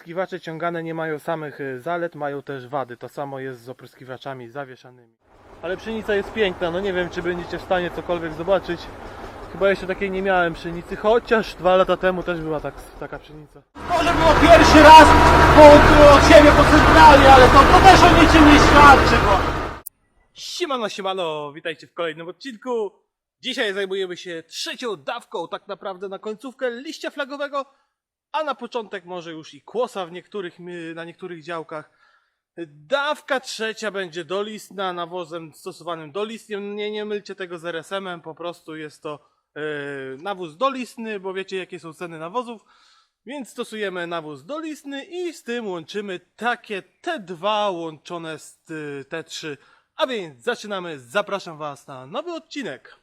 Opryskiwacze ciągane nie mają samych y, zalet, mają też wady. To samo jest z opryskiwaczami zawieszanymi. Ale pszenica jest piękna, no nie wiem czy będziecie w stanie cokolwiek zobaczyć. Chyba jeszcze takiej nie miałem pszenicy, chociaż dwa lata temu też była tak, taka pszenica. Może było pierwszy raz po, od siebie po centrali, ale to, to też o niczym nie świadczy, bo... Siemano, siemano, witajcie w kolejnym odcinku. Dzisiaj zajmujemy się trzecią dawką, tak naprawdę na końcówkę liścia flagowego, a na początek może już i kłosa w niektórych, na niektórych działkach. Dawka trzecia będzie dolistna, nawozem stosowanym dolistnym. Nie, nie mylcie tego z RSM-em, po prostu jest to yy, nawóz dolistny, bo wiecie jakie są ceny nawozów. Więc stosujemy nawóz dolistny i z tym łączymy takie T2 łączone z y, T3. A więc zaczynamy, zapraszam Was na nowy odcinek.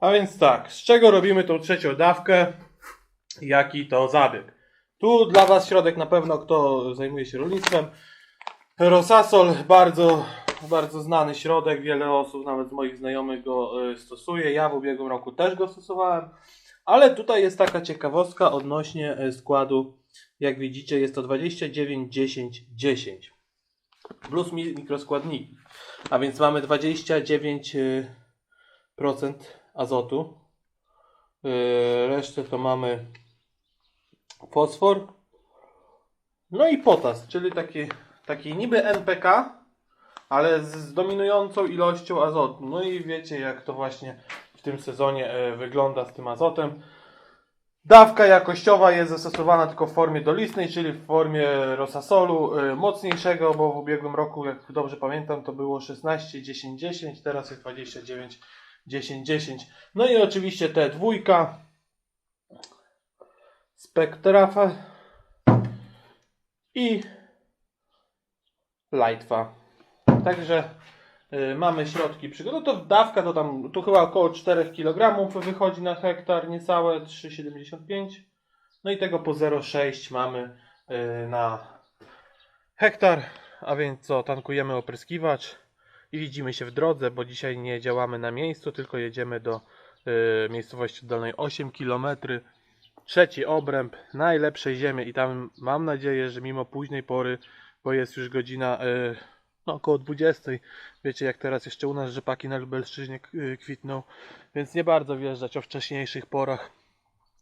A więc tak, z czego robimy tą trzecią dawkę? Jaki to zabieg? Tu dla Was środek na pewno, kto zajmuje się rolnictwem. Rosasol, bardzo, bardzo znany środek, wiele osób, nawet moich znajomych go y, stosuje. Ja w ubiegłym roku też go stosowałem. Ale tutaj jest taka ciekawostka odnośnie y, składu. Jak widzicie, jest to 29, 10, 10 plus mi- mikroskładniki. A więc mamy 29% azotu. Yy, Resztę to mamy fosfor. No i potas, czyli taki, taki niby NPK, ale z, dominującą ilością azotu. No i wiecie, jak to właśnie w tym sezonie e, wygląda z tym azotem. Dawka jakościowa jest zastosowana tylko w formie dolistnej, czyli w formie rosasolu y, mocniejszego, bo w ubiegłym roku, jak dobrze pamiętam, to było 16, 10, 10, teraz jest 29, 10, 10. No i oczywiście te dwójka Spektrafa i Lightfa. Także y, mamy środki przygotowane. No to dawka to tam, tu chyba około 4 kg wychodzi na hektar, niecałe 3,75. No i tego po 0,6 mamy y, na hektar. A więc co, tankujemy opryskiwacz i widzimy się w drodze, bo dzisiaj nie działamy na miejscu, tylko jedziemy do y, miejscowości oddalonej 8 km. Trzeci obręb, najlepszej ziemi i tam mam nadzieję, że mimo późnej pory, bo jest już godzina y, no, około 20. Wiecie, jak teraz jeszcze u nas rzepaki na Lubelszczyźnie y, kwitną, więc nie bardzo wjeżdżać o wcześniejszych porach.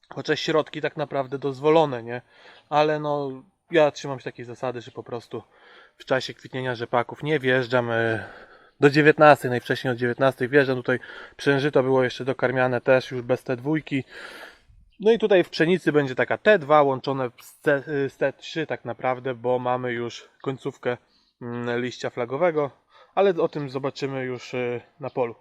Chociaż środki tak naprawdę dozwolone, nie? Ale no, ja trzymam się takiej zasady, że po prostu w czasie kwitnienia rzepaków nie wjeżdżam y, do 19, najwcześniej od 19 wjeżdżam. Tutaj przężyto było jeszcze dokarmiane też już bez te dwójki. No i tutaj w pszenicy będzie taka T2 łączone z, C, y, z T3 tak naprawdę, bo mamy już końcówkę mm, liścia flagowego, ale o tym zobaczymy już y, na polu.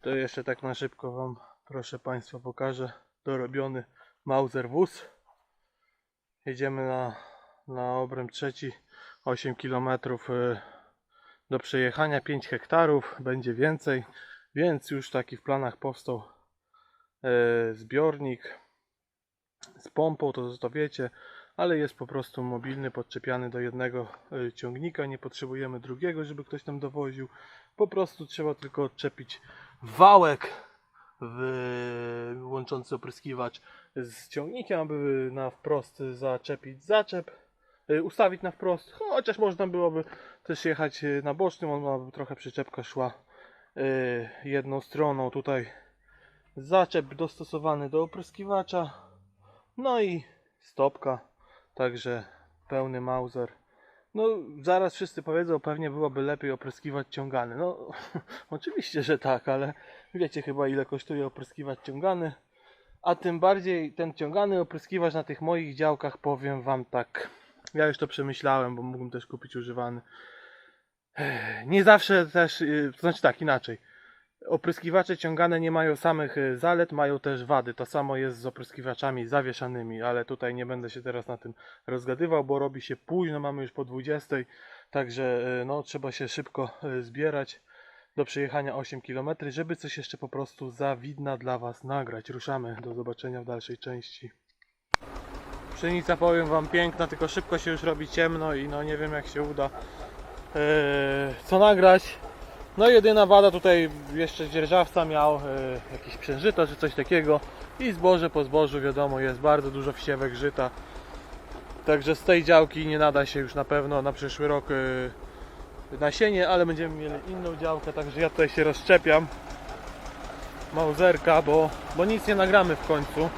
To jeszcze tak na szybko Wam, proszę Państwa, pokażę dorobiony Mauser wóz. Jedziemy na, na obręb trzeci 8 km do przejechania 5 hektarów, będzie więcej, więc już taki w planach powstał e, zbiornik z pompą, to, to wiecie, ale jest po prostu mobilny, podczepiany do jednego e, ciągnika, nie potrzebujemy drugiego, żeby ktoś tam dowoził, po prostu trzeba tylko odczepić wałek w, łączący opryskiwacz z ciągnikiem, aby na wprost zaczepić zaczep, y, ustawić na wprost, chociaż można byłoby też jechać y, na bocznym, ona by trochę przyczepka szła y, jedną stroną, tutaj zaczep dostosowany do opryskiwacza, no i stopka, także pełny Mauser. No, zaraz wszyscy powiedzą, pewnie byłoby lepiej opryskiwać ciągany. No, oczywiście, że tak, ale wiecie chyba ile kosztuje opryskiwać ciągany. A tym bardziej ten ciągany opryskiwacz na tych moich działkach, powiem wam tak. Ja już to przemyślałem, bo mógłbym też kupić używany. Nie zawsze też, yy, to znaczy tak, inaczej. Opryskiwacze ciągane nie mają samych y, zalet, mają też wady. To samo jest z opryskiwaczami zawieszanymi, ale tutaj nie będę się teraz na tym rozgadywał, bo robi się późno, mamy już po 20, także y, no, trzeba się szybko y, zbierać do przejechania 8 km, żeby coś jeszcze po prostu za widna dla Was nagrać. Ruszamy, do zobaczenia w dalszej części. Pszenica powiem wam piękna, tylko szybko się już robi ciemno i no nie wiem jak się uda yy, co nagrać. No jedyna wada tutaj jeszcze dzierżawca miał yy, jakieś przężyto czy coś takiego i zboże po zbożu wiadomo jest bardzo dużo wsiewek żyta. Także z tej działki nie nada się już na pewno na przyszły rok yy, nasienie, ale będziemy mieli inną działkę, także ja tutaj się rozszczepiam. Mauzerka, bo, bo nic nie nagramy w końcu.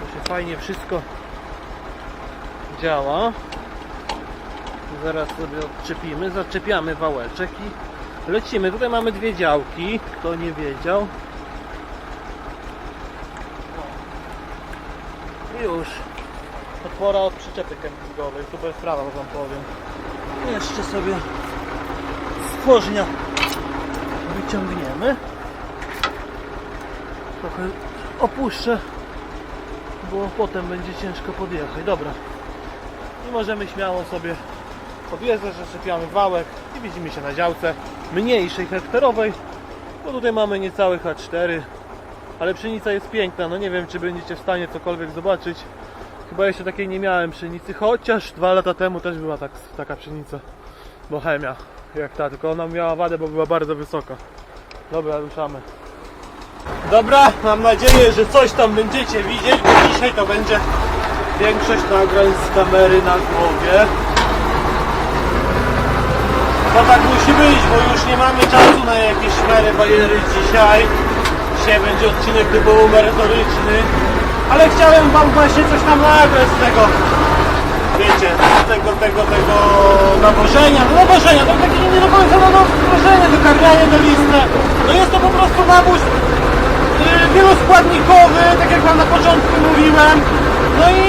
To się fajnie wszystko działa. Zaraz sobie odczepimy, zaczepiamy wałeczek i lecimy. Tutaj mamy dwie działki, kto nie wiedział. O. Już. Otwora od przyczepy kempingowej, super sprawa wam powiem. Jeszcze sobie stworzenia wyciągniemy. Trochę opuszczę, bo potem będzie ciężko podjechać. Dobra. I możemy śmiało sobie podjeżdżać, zaczepiamy wałek i widzimy się na działce mniejszej, hektarowej, bo tutaj mamy niecałe H4, ale pszenica jest piękna, no nie wiem czy będziecie w stanie cokolwiek zobaczyć. Chyba jeszcze takiej nie miałem pszenicy, chociaż dwa lata temu też była tak, taka pszenica, bohemia, jak ta, tylko ona miała wadę, bo była bardzo wysoka. Dobra, ruszamy. Dobra, mam nadzieję, że coś tam będziecie widzieć, bo dzisiaj to będzie większość nagrań z kamery na głowie. To tak musi być, bo już nie mamy czasu na jakieś szmery bajery dzisiaj. Dzisiaj będzie odcinek typowo merytoryczny. Ale chciałem wam właśnie coś tam nagrać z tego, wiecie, z tego, tego, tego nawożenia. No nawożenia, to takie nie do końca no, nawożenie, dokarmianie do listę. No jest to po prostu nawóz yy, wieloskładnikowy, tak jak wam na początku mówiłem. No i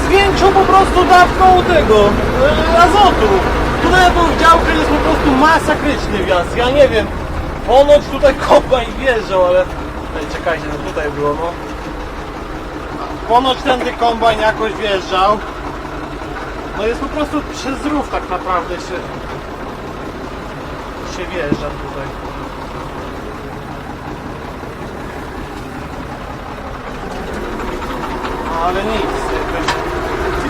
z większą po prostu dawką tego yy, azotu. W działkę jest po prostu masakryczny wjazd. Ja nie wiem. Ponoć tutaj kombajn wjeżdżał, ale. Ej, czekajcie, no tutaj było no. Ponoć tędy kombajn jakoś wjeżdżał. No jest po prostu przez rów tak naprawdę się się wjeżdża tutaj. No, ale nic. Jakoś...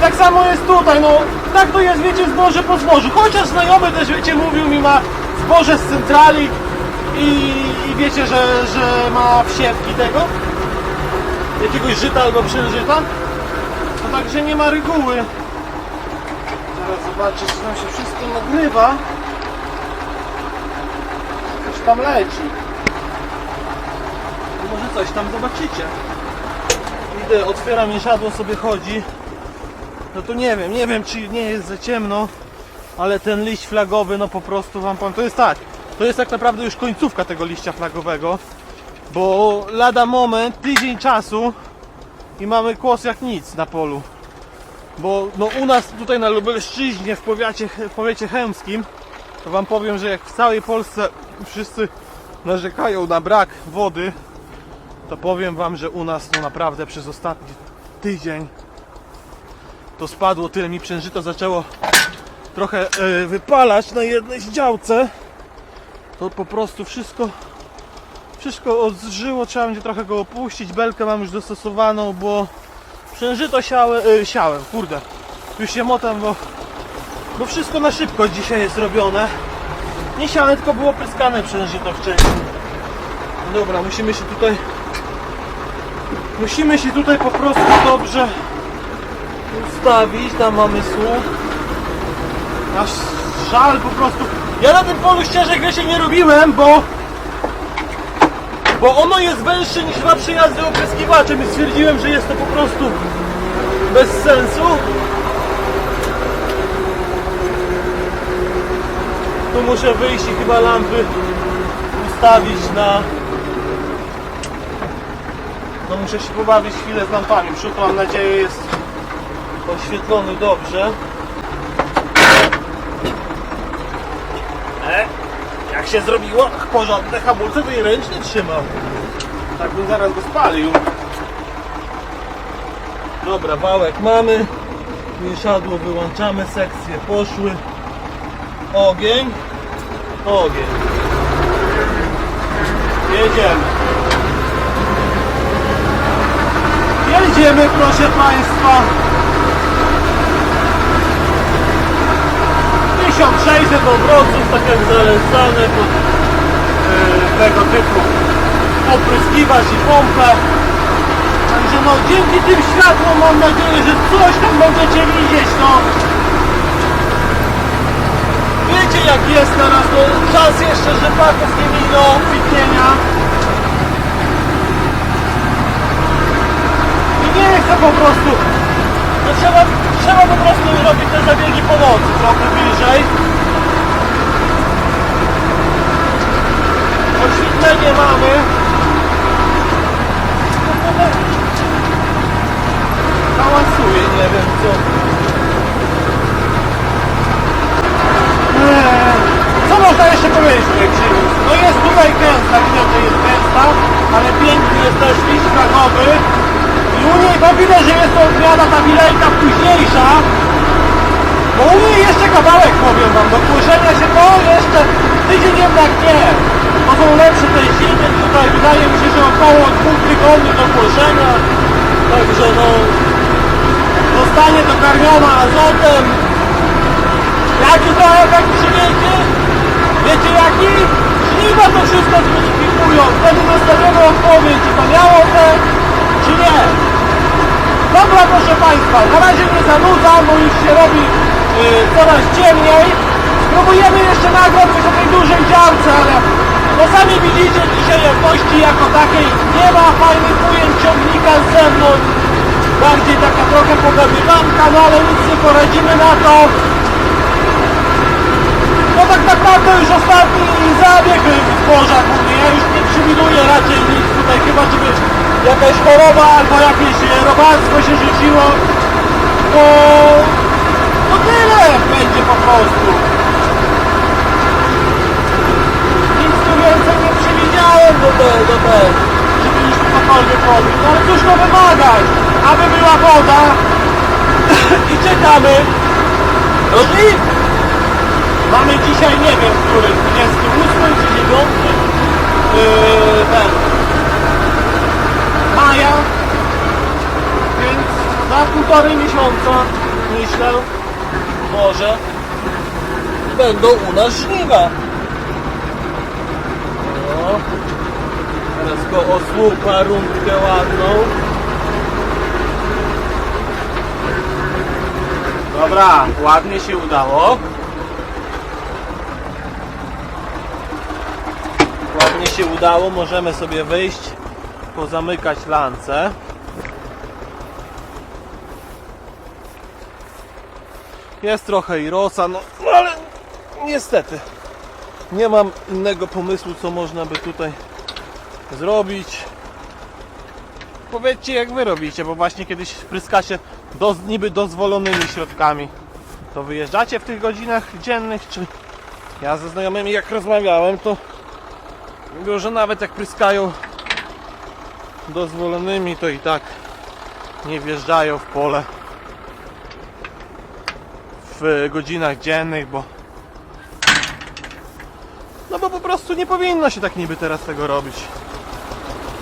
Tak samo jest tutaj, no tak to jest, wiecie, zboże po zbożu. Chociaż znajomy też, wiecie, mówił mi ma zboże z centrali i, i wiecie, że, że ma wsiewki tego, jakiegoś żyta albo przężyta. No także nie ma reguły. Zaraz zobaczę, czy tam się wszystko nagrywa. Coś tam leci. Może coś tam zobaczycie. Idę, otwieram mieszadło, sobie chodzi. No to nie wiem, nie wiem czy nie jest za ciemno, ale ten liść flagowy, no po prostu wam powiem, to jest tak, to jest tak naprawdę już końcówka tego liścia flagowego, bo lada moment, tydzień czasu i mamy kłos jak nic na polu. Bo no u nas tutaj na Lubelszczyźnie w powiecie, w powiecie chełmskim, to wam powiem, że jak w całej Polsce wszyscy narzekają na brak wody, to powiem wam, że u nas no naprawdę przez ostatni tydzień to spadło tyle mi przężyto zaczęło trochę e, wypalać na jednej działce to po prostu wszystko wszystko odżyło, trzeba będzie trochę go opuścić. Belkę mam już dostosowaną, bo przężyto siałe, e, siałem, kurde. Już się motam, bo bo wszystko na szybko dzisiaj jest robione. Nie siane, tylko było pryskane przężyto wcześniej. Dobra, musimy się tutaj musimy się tutaj po prostu dobrze ustawić, tam mamy słup. Aż żal po prostu. Ja na tym polu ścieżek wiecie nie robiłem, bo bo ono jest węższe niż dwa przejazdy opryskiwaczem i stwierdziłem, że jest to po prostu bez sensu. Tu muszę wyjść i chyba lampy ustawić na no muszę się pobawić chwilę z lampami. Przód mam nadzieję jest oświetlony dobrze. E, jak się zrobiło porządne hamulce, to i ręcznie trzymał. Tak bym zaraz go spalił. Dobra, wałek mamy. Mieszadło wyłączamy, sekcje poszły. Ogień. Ogień. Jedziemy. jedziemy, proszę Państwa. 1600 obrotów, tak jak zalecane pod e, tego typu opryskiwacz i pompę. Także no dzięki tym światłom mam nadzieję, że coś tam będziecie widzieć, no. Wiecie jak jest teraz, no czas jeszcze rzepaków nie minął, kwitnienia. I nie chcę po prostu, trzeba, trzeba po prostu robić te zabiegi po nocy, trochę bliżej. Oświetlenie mamy. Hałasuje, nie wiem co. Eee, Co można jeszcze powiedzieć Exymus? No jest tutaj gęsta, widać, że jest gęsta, ale piękny jest też liść krakowy. I u niej to widać, że jest to odmiana ta wilejka późniejsza. Bo u niej jeszcze kawałek powiem wam, do kłoszenia się to jeszcze tydzień jednak nie. To są lepsze te zimy tutaj, wydaje mi się, że około dwóch tygodni do kłoszenia. Także no, zostanie dokarmiona azotem. Jaki to efekt przyniesie? Wiecie jaki? Żniwa to wszystko zweryfikują. Wtedy dostaniemy odpowiedź, czy to miało efekt, czy nie. Dobra, proszę Państwa, na razie nie zanudzam, bo już się robi yy, coraz ciemniej. Spróbujemy jeszcze nagrać coś o tej dużej działce, ale no sami widzicie dzisiaj jakości jako takiej nie ma fajnych ujęć ciągnika z zewnątrz. Bardziej taka trochę pogadywanka, no ale nic nie poradzimy na to. No tak naprawdę już ostatni zabieg w głównie. Ja już nie przewiduję raczej nic tutaj, chyba żeby jakaś choroba albo jakieś e, robactwo się rzuciło. No, no tyle będzie po prostu. Nic tu więcej nie przewidziałem do tego, do tego żeby już cokolwiek robić. No ale cóż to wymagać? Aby była woda i czekamy. Możliwe. Mamy dzisiaj, nie wiem, który, 28 czy 9 yy, ten, maja, więc za półtorej miesiąca, myślę, może będą u nas żniwa. No, teraz go osłupa rundkę ładną. Dobra, ładnie się udało. Ładnie się udało, możemy sobie wyjść, pozamykać lance. Jest trochę i rosa, no, no ale niestety nie mam innego pomysłu, co można by tutaj zrobić. Powiedzcie jak wy robicie, bo właśnie kiedyś pryskacie do, niby dozwolonymi środkami. To wyjeżdżacie w tych godzinach dziennych, czy ja ze znajomymi jak rozmawiałem, to Mówią, że nawet jak pryskają dozwolonymi, to i tak nie wjeżdżają w pole w godzinach dziennych, bo no bo po prostu nie powinno się tak niby teraz tego robić.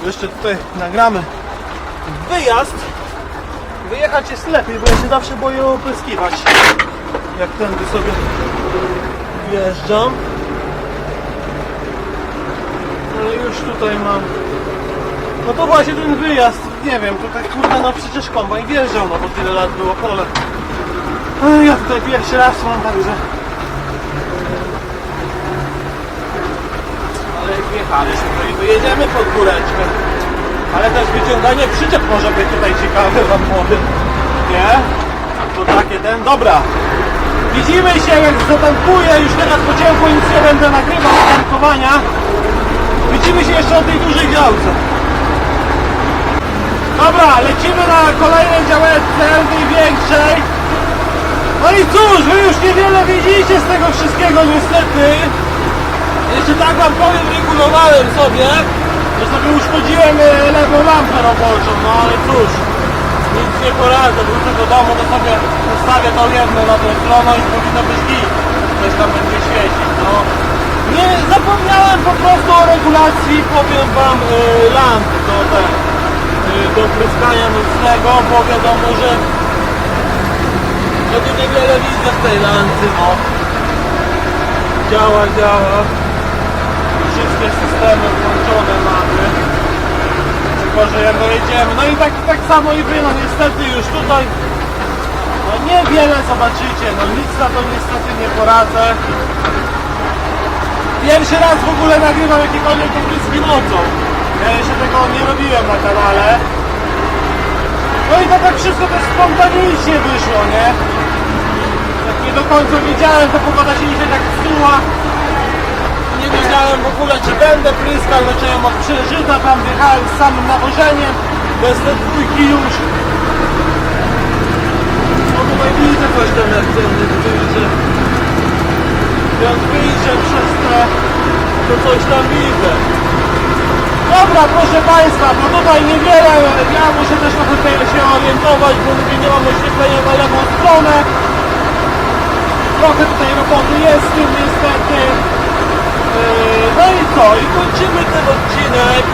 Jeszcze tutaj nagramy wyjazd. Wyjechać jest lepiej, bo ja się zawsze boję opryskiwać. Jak tędy sobie wjeżdżam. Ale już tutaj mam. No to właśnie ten wyjazd, nie wiem, tutaj kurde no przecież kombajn wjeżdżał, no bo tyle lat było pole. Ale ja tutaj pierwszy raz mam także. Ale jak wjechaliśmy, to i wyjedziemy pod góreczkę. Ale też wyciąganie przyczep może być tutaj ciekawe wam powiem. Nie? To takie ten, dobra. Widzimy się jak zatankuję, już teraz po ciemku nic nie będę nagrywał tankowania. Widzimy się jeszcze o tej dużej działce. Dobra, lecimy na kolejnej działeczce, tej większej. No i cóż, wy już niewiele widzicie z tego wszystkiego niestety. Jeszcze tak wam powiem, regulowałem sobie, że sobie uszkodziłem e, lewą lampę roboczą, no ale cóż, nic nie poradzę, wrócę do domu, to sobie ustawię tą jedną na tą stronę i powinno być git. Coś tam będzie świecić, no. Nie, zapomniałem po prostu o regulacji, powiem wam, y, lamp do, ten, do pryskania, no mocnego, bo wiadomo, że no tu niewiele widzę w tej lancy, no. Działa, działa. Wszystkie systemy włączone mamy. Tylko, że jak dojedziemy, no i tak, tak samo i wy, no niestety już tutaj no niewiele zobaczycie, no nic na to niestety nie poradzę. Pierwszy raz w ogóle nagrywam jakiekolwiek ogniski nocą. Ja jeszcze tego nie robiłem na kanale. No i tak jak wszystko to spontanicznie wyszło, nie? Tak nie do końca wiedziałem, to pogoda się dzisiaj tak psuła. Nie wiedziałem w ogóle, czy będę pryskał, zacząłem od przeżyta, tam wjechałem z samym nawożeniem, bez te dwójki już. No tutaj widzę coś tam jak cenny, widzę. Więc widzę przez te, to coś tam widzę. Dobra, proszę Państwa, no tutaj niewiele, ja muszę też trochę się orientować, bo mówię, nie mam oświetlenia na lewą stronę. Trochę tutaj roboty jest z tym niestety. Yy, No i co? I kończymy ten odcinek.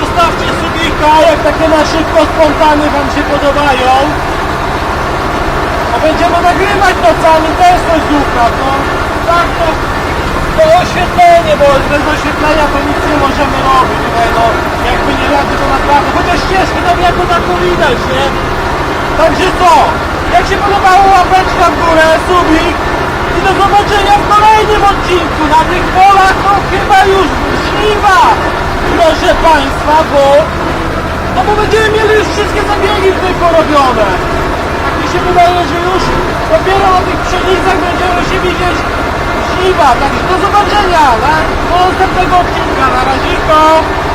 Zostawcie subika, jak takie na szybko spontany Wam się podobają. A będziemy nagrywać nocami też coś ducha, no. Tak, to, to oświetlenie, bo bez oświetlenia to nic nie możemy robić. Tutaj, no, jakby nie rady to naprawdę, chociaż ścieżki tam jako tako widać, nie? Także co? Jak się podobało łapeczka w górę, subik i do zobaczenia w kolejnym odcinku na tych polach, no chyba już żniwa, proszę Państwa, bo no bo będziemy mieli już wszystkie zabiegi tutaj porobione. Tak mi się wydaje, że już dopiero na tych pszenicach będziemy się widzieć 一把，赶紧，都是单身呀，来，多挣点工资，拿来进口。